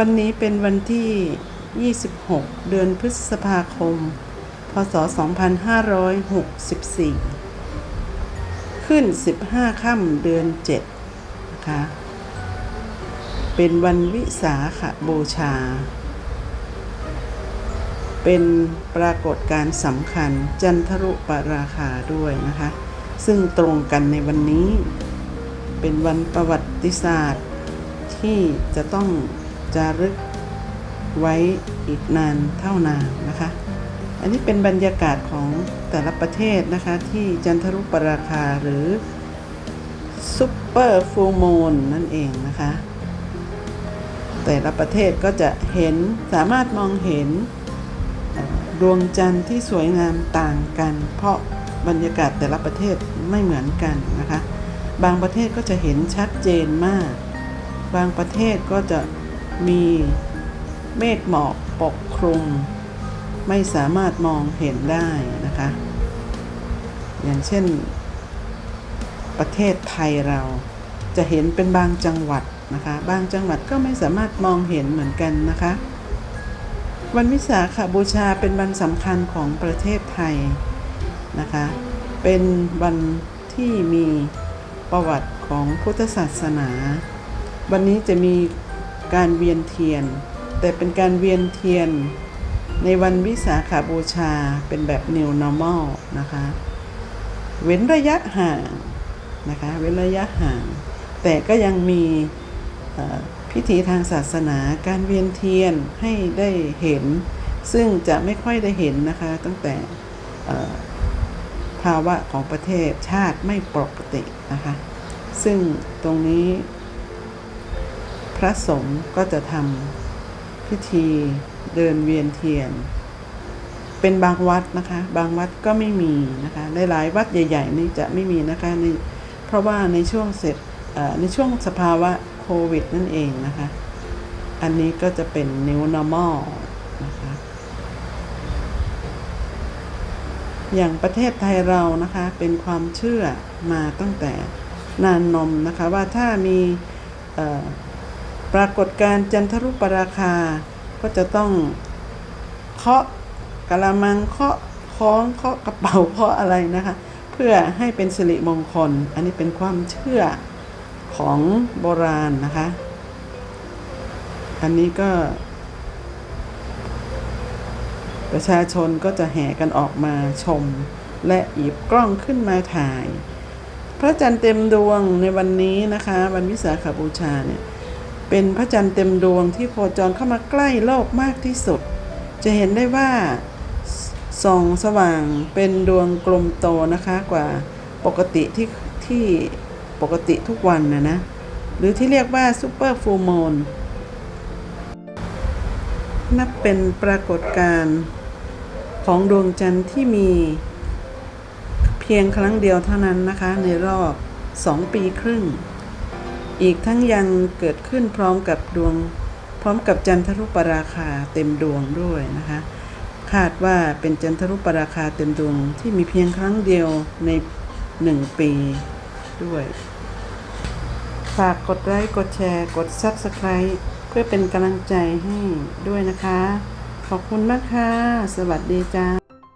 วันนี้เป็นวันที่ 26 เดือนพฤษภาคม พศ 2564 ขึ้น 15 ค่ำเดือน 7 นะคะ เป็นวันวิสาขบูชา เป็นปรากฏการณ์สำคัญจันทรุปราคาด้วยนะคะ ซึ่งตรงกันในวันนี้ เป็นวันประวัติศาสตร์ที่จะต้อง จารึกไว้อีกนานเท่านานนะคะ อันนี้เป็นบรรยากาศของแต่ละประเทศนะคะที่จันทรุปราคาหรือซุปเปอร์ฟูมูลนั่นเองนะคะ แต่ละประเทศก็จะเห็นสามารถมองเห็นดวงจันทร์ที่สวยงามต่างกัน เพราะบรรยากาศแต่ละประเทศไม่เหมือนกันนะคะ บางประเทศก็จะเห็นชัดเจนมาก บางประเทศก็จะ มีเมฆหมอกปกคลุม ไม่สามารถมองเห็นได้นะคะ อย่างเช่น ประเทศไทยเราจะเห็นเป็นบางจังหวัดนะคะ บางจังหวัดก็ไม่สามารถมองเห็นเหมือนกันนะคะ วันวิสาขบูชาเป็นวันสำคัญของประเทศไทยนะคะ เป็นวันที่มีประวัติของพุทธศาสนา วันนี้จะมี การเวียนเทียน แต่เป็นการเวียนเทียน ในวันวิสาขาบูชาเป็นแบบ new normal นะคะ เว้นระยะห่างนะคะเว้นระยะห่าง แต่ก็ยังมีพิธีทางศาสนาการเวียนเทียนให้ได้เห็น ซึ่งจะไม่ค่อยได้เห็นนะคะ ตั้งแต่ภาวะของประเทศชาติไม่ปกตินะคะ ซึ่งตรงนี้ พระสงฆ์ก็จะทำพิธีเดินเวียนเทียน เป็นบางวัดนะคะ บางวัดก็ไม่มีนะคะในหลายวัดใหญ่ ๆ นี่จะไม่มีนะคะในเพราะว่าในช่วงเสร็จในช่วงสภาวะโควิดนั่นเองนะคะ อันนี้ก็จะเป็น new normal นะคะอย่างประเทศไทยเรานะคะเป็นความเชื่อมาตั้งแต่นานนมนะคะว่าถ้ามีเปรากฏการจันทรุปราคา ก็จะต้องเคาะกะละมังเคาะคล้องเคาะกระเป๋าเคาะอะไรนะคะ เพื่อให้เป็นสิริมงคล อันนี้เป็นความเชื่อของโบราณนะคะ อันนี้ก็ ประชาชนก็จะแห่กันออกมาชม และหยิบกล้องขึ้นมาถ่าย พระจันทร์เต็มดวงในวันนี้นะคะ วันวิสาขบูชาเนี่ย เป็นพระจันทร์เต็มดวงที่โคจรเข้ามาใกล้โลกมากที่สุด จะเห็นได้ว่าส่องสว่างเป็นดวงกลมโตนะคะกว่าปกติที่ที่ปกติทุกวันนะนะ หรือที่เรียกว่าซูเปอร์ฟูลโมนนับเป็นปรากฏการณ์ของดวงจันทร์ที่มีเพียงครั้งเดียวเท่านั้นนะคะ ในรอบสองปีครึ่ง อีกทั้งยังเกิดขึ้นพร้อมกับดวง พร้อมกับจันทรุปราคาเต็มดวงด้วยนะคะ คาดว่าเป็นจันทรุปราคาเต็มดวงที่มีเพียงครั้งเดียวในหนึ่งปีด้วย ฝากกดไลค์กดแชร์กด Subscribe เพื่อเป็นกำลังใจให้ด้วยนะคะ ขอบคุณมากค่ะ สวัสดีจ้า